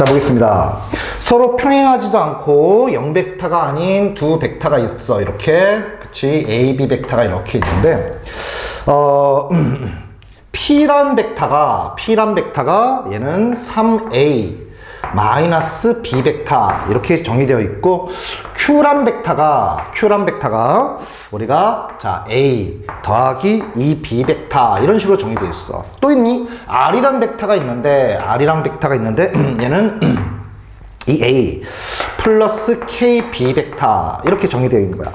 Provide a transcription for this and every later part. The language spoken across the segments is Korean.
자, 보겠습니다. 서로 평행하지도 않고 0벡터가 아닌 두 벡터가 있어. 이렇게. 그치. A, B 벡터가 이렇게 있는데, 어, P란 벡터가, P란 벡터가 얘는 3A 마이너스 B 벡터 이렇게 정의되어 있고 Q란 벡터가 Q란 벡터가 우리가 자 A 더하기 2B 벡터 이런 식으로 정의되어 있어. 또 있니? R이란 벡터가 있는데 R이란 벡터가 있는데 얘는 이 A 플러스 KB 벡터 이렇게 정의되어 있는 거야.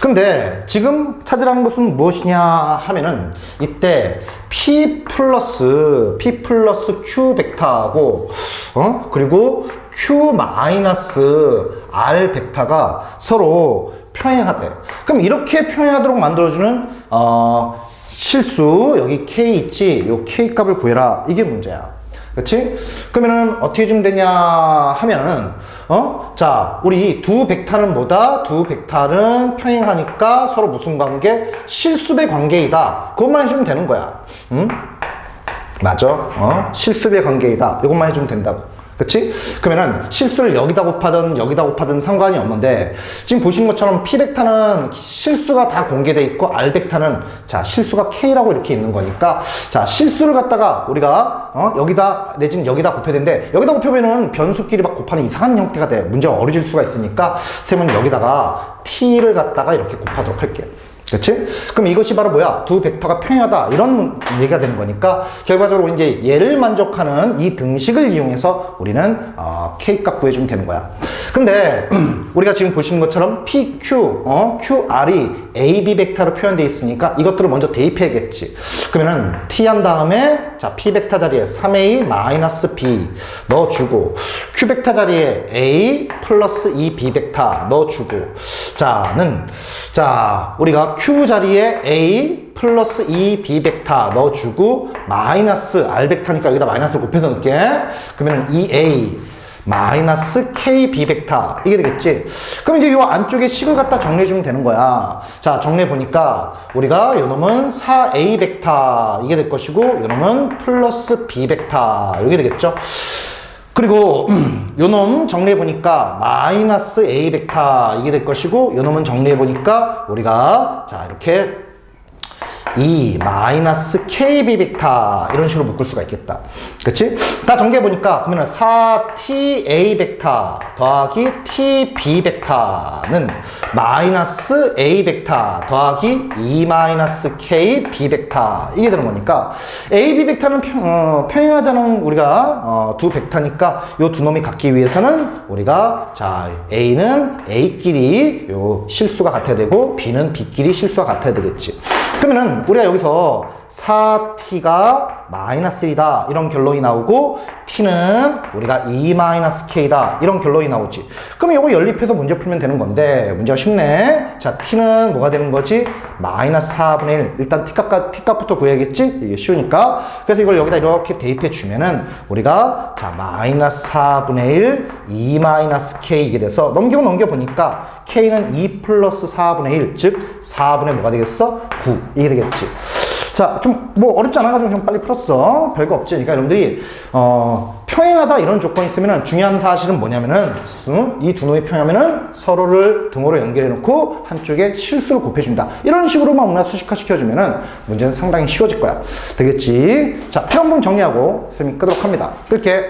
근데 지금 찾으라는 것은 무엇이냐 하면은 이때 P 플러스 P 플러스 Q 벡터하고 어 그리고 Q 마이너스 R 벡터가 서로 평행하대. 그럼 이렇게 평행하도록 만들어주는 어 실수 여기 K 있지? 요 K 값을 구해라. 이게 문제야. 그렇지? 그러면은 어떻게 해주면 되냐 하면은 어? 자, 우리 두 벡터는 뭐다? 두 벡터는 평행하니까 서로 무슨 관계? 실수배 관계이다. 그것만 해주면 되는 거야. 응? 맞아. 어? 실수배 관계이다. 이것만 해주면 된다고. 그치? 그러면은 실수를 여기다 곱하든 여기다 곱하든 상관이 없는데 지금 보시는 것처럼 P 벡터는 실수가 다 공개돼 있고 R 벡터는 자 실수가 K라고 이렇게 있는 거니까 자 실수를 갖다가 우리가 어? 여기다 내지는 여기다 곱해야 되는데 여기다 곱하면은 변수끼리 막 곱하는 이상한 형태가 돼 문제가 어려질 수가 있으니까 쌤은 여기다가 T를 갖다가 이렇게 곱하도록 할게요. 그렇지? 그럼 이것이 바로 뭐야? 두 벡터가 평행하다 이런 얘기가 되는 거니까 결과적으로 이제 얘를 만족하는 이 등식을 이용해서 우리는 어, k 값 구해주면 되는 거야. 근데 우리가 지금 보시는 것처럼 PQ, 어, QR이 AB 벡터로 표현되어 있으니까 이것들을 먼저 대입해야겠지. 그러면은 T 한 다음에 자 P 벡터 자리에 3A 마이너스 B 넣어주고 Q 벡터 자리에 A 플러스 2B 벡터 넣어주고 자는 자 우리가 Q 자리에 A 플러스 2B 벡터 넣어주고 마이너스 R 벡터니까 여기다 마이너스 곱해서 넣을게 그러면 2A 마이너스 KB 벡터. 이게 되겠지? 그럼 이제 이 안쪽에 식을 갖다 정리해 주면 되는 거야. 자 정리해 보니까 우리가 요 놈은 4A 벡터. 이게 될 것이고 요 놈은 플러스 B 벡터. 이게 되겠죠? 그리고 요놈 정리해 보니까 마이너스 A 벡터. 이게 될 것이고 요놈은 정리해 보니까 우리가 자 이렇게 2 마이너스 KB 벡터 이런 식으로 묶을 수가 있겠다. 그치? 다 정리해 보니까 그러면 4TA 벡터 더하기 TB 벡터는 마이너스 A 벡터 더하기 2 마이너스 KB 벡터 이게 되는 거니까 AB 벡터는 평, 어, 평행하자는 우리가 어, 두 벡터니까 요 두 놈이 같기 위해서는 우리가 자 A는 A끼리 요 실수가 같아야 되고 B는 B끼리 실수가 같아야 되겠지. 그러면은 우리가 여기서 4t가 마이너스 1이다. 이런 결론이 나오고 t는 우리가 2 마이너스 k다. 이런 결론이 나오지. 그럼 이거 연립해서 문제 풀면 되는 건데 문제가 쉽네. 자 t는 뭐가 되는 거지? 마이너스 4분의 1 일단 t값, t값부터 구해야겠지? 이게 쉬우니까. 그래서 이걸 여기다 이렇게 대입해 주면은 우리가 자 마이너스 4분의 1 2 마이너스 k 이게 돼서 넘기고 넘겨 보니까 k는 2 플러스 4분의 1 즉 4분의 뭐가 되겠어? 9 이게 되겠지 자, 좀 뭐 어렵지 않아가지고 좀 빨리 풀었어. 별거 없지. 그러니까 여러분들이 어, 평행하다 이런 조건이 있으면 중요한 사실은 뭐냐면은 이 두 놈이 평행하면은 서로를 등호로 연결해 놓고 한쪽에 실수를 곱해준다. 이런 식으로만 우리가 수식화 시켜주면은 문제는 상당히 쉬워질 거야. 되겠지? 자, 부분 정리하고 선생님이 끄도록 합니다. 이렇게